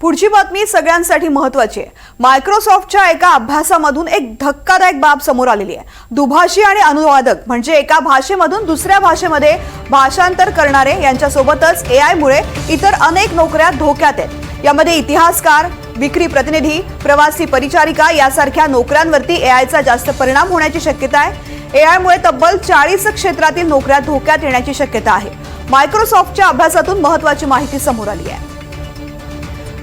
पुढची बातमी सगळ्यांसाठी महत्वाची आहे. मायक्रोसॉफ्टच्या एका अभ्यासामधून एक धक्कादायक बाब समोर आलेली आहे. दुभाषी आणि अनुवादक म्हणजे एका भाषेमधून दुसऱ्या भाषेमध्ये भाषांतर करणारे यांच्यासोबतच ए आयमुळे इतर अनेक नोकऱ्या धोक्यात आहेत. यामध्ये इतिहासकार विक्री प्रतिनिधी प्रवासी परिचारिका यासारख्या नोकऱ्यांवरती ए आयचा जास्त परिणाम होण्याची शक्यता आहे. ए आयमुळे तब्बल चाळीस क्षेत्रातील नोकऱ्या धोक्यात येण्याची शक्यता आहे. मायक्रोसॉफ्टच्या अभ्यासातून महत्वाची माहिती समोर आली आहे.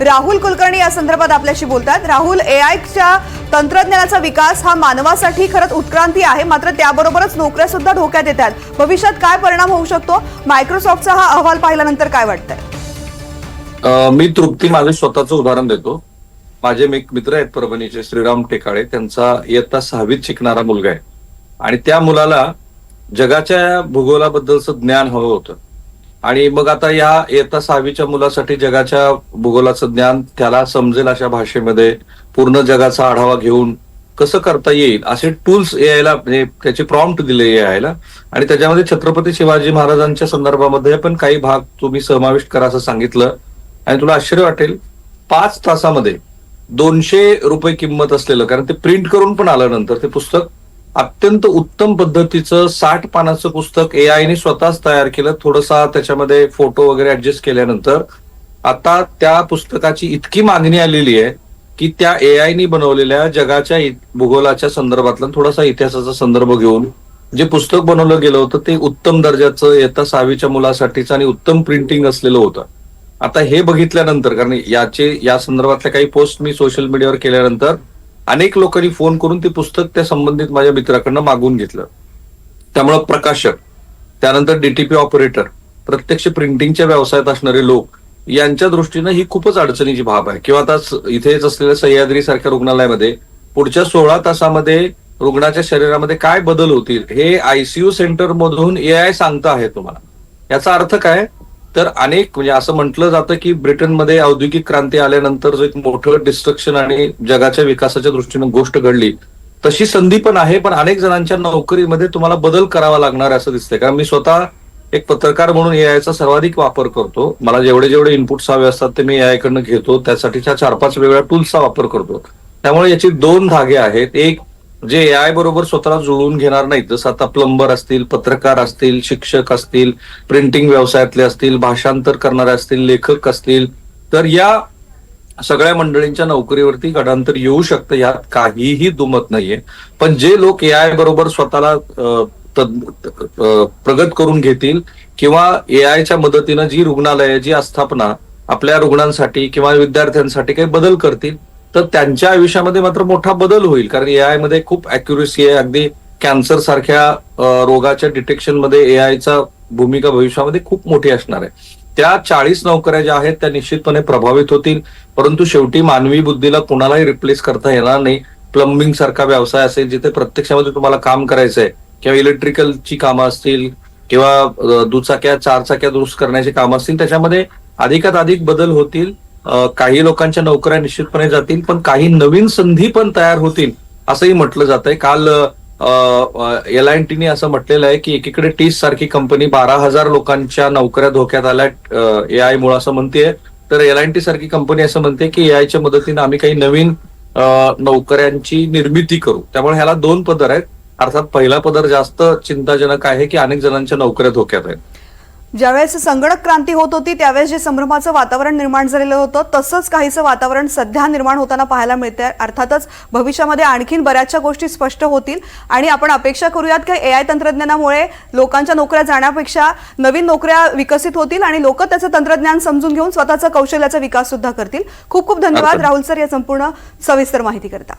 राहुल कुलकर्णी या संदर्भात आपल्याशी बोलतात. राहुल ए आयच्या तंत्रज्ञानाचा विकास हा मानवासाठी खरंच उत्क्रांती आहे. मात्र त्याबरोबरच नोकऱ्या सुद्धा धोक्यात येतात. भविष्यात काय परिणाम होऊ शकतो? मायक्रोसॉफ्टचा हा अहवाल पाहिल्यानंतर काय वाटतंय? मी तृप्ती माझं स्वतःचं उदाहरण देतो. माझे एक मित्र आहेत परभणीचे श्रीराम टेकाळे. त्यांचा इयत्ता सहावीत शिकणारा मुलगा आहे. आणि त्या मुलाला जगाच्या भूगोलाबद्दलचं ज्ञान हवं होतं. आणि मग आता या इयत्ता सहावीच्या मुलासाठी जगाच्या भूगोलाचं ज्ञान त्याला समजेल अशा भाषेमध्ये पूर्ण जगाचा आढावा घेऊन कसं करता येईल असे टूल्स यायला म्हणजे त्याचे प्रॉम्प्ट दिले यायला आणि त्याच्यामध्ये छत्रपती शिवाजी महाराजांच्या संदर्भामध्ये पण काही भाग तुम्ही समाविष्ट करा असं सांगितलं. आणि तुला आश्चर्य वाटेल पाच तासामध्ये दोनशे रुपये किंमत असलेलं कारण ते प्रिंट करून पण आलं नंतर ते पुस्तक अत्यंत उत्तम पद्धतीचं साठ पानाचं पुस्तक ए आयने स्वतःच तयार केलं. थोडंसा त्याच्यामध्ये फोटो वगैरे ऍडजस्ट केल्यानंतर. आता त्या पुस्तकाची इतकी मागणी आलेली आहे की त्या ए आयनी बनवलेल्या जगाच्या भूगोलाच्या संदर्भातला थोडासा इतिहासाचा संदर्भ घेऊन जे पुस्तक बनवलं गेलं होतं ते उत्तम दर्जाचं येता सहावीच्या मुलासाठीचं आणि उत्तम प्रिंटिंग असलेलं होतं. आता हे बघितल्यानंतर कारण याचे या संदर्भातल्या काही पोस्ट मी सोशल मीडियावर केल्यानंतर अनेक लोकांनी फोन करून ते पुस्तक त्या संबंधित माझ्या मित्राकडनं मागून घेतलं. त्यामुळं प्रकाशक त्यानंतर डीटीपी ऑपरेटर प्रत्यक्ष प्रिंटिंगच्या व्यवसायात असणारे लोक यांच्या दृष्टीनं ही खूपच अडचणीची बाब आहे. किंवा आता इथेच असलेल्या सह्याद्री सारख्या रुग्णालयामध्ये पुढच्या सोळा तासामध्ये रुग्णाच्या शरीरामध्ये काय बदल होतील हे आयसीयू सेंटर मधून ए आय सांगतं आहे तुम्हाला. याचा अर्थ काय? तर अनेक म्हणजे असं म्हटलं जातं की ब्रिटनमध्ये औद्योगिक क्रांती आल्यानंतर जो एक मोठं डिस्ट्रक्शन आणि जगाच्या विकासाच्या दृष्टीनं गोष्ट घडली तशी संधी पण आहे पण अनेक जणांच्या नोकरीमध्ये तुम्हाला बदल करावा लागणार असं दिसतंय. कारण मी स्वतः एक पत्रकार म्हणून एआयचा सर्वाधिक वापर करतो. मला जेवढे जेवढे इनपुट्स हवे असतात ते मी एआयकडनं घेतो. त्यासाठीच्या चार पाच वेगळ्या टूल्सचा वापर करतो. त्यामुळे याची दोन धागे आहेत. एक जे आय बरोबर स्वतःला जुळवून घेणार नाहीत जसं आता प्लंबर असतील पत्रकार असतील शिक्षक असतील प्रिंटिंग व्यवसायातले असतील भाषांतर करणारे असतील लेखक असतील तर या सगळ्या मंडळींच्या नोकरीवरती गडांतर येऊ शकतं यात काहीही दुमत नाहीये. पण जे लोक एआय बरोबर स्वतःला प्रगत करून घेतील किंवा एआयच्या मदतीनं जी रुग्णालय जी आस्थापना आपल्या रुग्णांसाठी किंवा विद्यार्थ्यांसाठी काही बदल करतील तर त्यांच्या आयुष्यामध्ये मात्र मोठा बदल होईल. कारण एआयमध्ये खूप अॅक्युरेसी आहे. अगदी कॅन्सर सारख्या रोगाच्या डिटेक्शनमध्ये एआयचा भूमिका भविष्यामध्ये खूप मोठी असणार आहे. त्या चाळीस नोकऱ्या ज्या आहेत त्या निश्चितपणे प्रभावित होतील. परंतु शेवटी मानवी बुद्धीला कुणालाही रिप्लेस करता येणार नाही. प्लंबिंग सारखा व्यवसाय असेल जिथे प्रत्यक्षामध्ये तुम्हाला काम करायचं आहे किंवा इलेक्ट्रिकलची कामं असतील किंवा दुचाक्या चारचाक्या दुरुस्त करण्याची कामं असतील त्याच्यामध्ये अधिकात अधिक बदल होतील. काही लोकांच्या नोकऱ्या निश्चितपणे जातील पण काही नवीन संधी पण तयार होतील असंही म्हटलं जात आहे काल एल आय टीने असं म्हटलेलं आहे की एकीकडे टीस सारखी कंपनी बारा हजार लोकांच्या नोकऱ्या धोक्यात आल्या ए आय मुळे असं म्हणतेय. तर एल आय टी सारखी कंपनी असं म्हणते की एआयच्या मदतीने आम्ही काही नवीन नोकऱ्यांची निर्मिती करू. त्यामुळे ह्याला दोन पदर आहेत. अर्थात पहिला पदर जास्त चिंताजनक आहे की अनेक जणांच्या नोकऱ्या धोक्यात आहेत. ज्यावेळेस संगणक क्रांती होत होती त्यावेळेस जे संभ्रमाचं वातावरण निर्माण झालेलं होतं तसंच काहीसं वातावरण सध्या निर्माण होताना पाहायला मिळते अर्थातच भविष्यामध्ये आणखीन बऱ्याचशा गोष्टी स्पष्ट होतील आणि आपण अपेक्षा करूयात की ए आय तंत्रज्ञानामुळे लोकांच्या नोकऱ्या जाण्यापेक्षा नवीन नोकऱ्या विकसित होतील आणि लोक त्याचं तंत्रज्ञान समजून घेऊन स्वतःचा कौशल्याचा विकास सुद्धा करतील. खूप खूप धन्यवाद. राहुल सर या संपूर्ण सविस्तर माहिती करता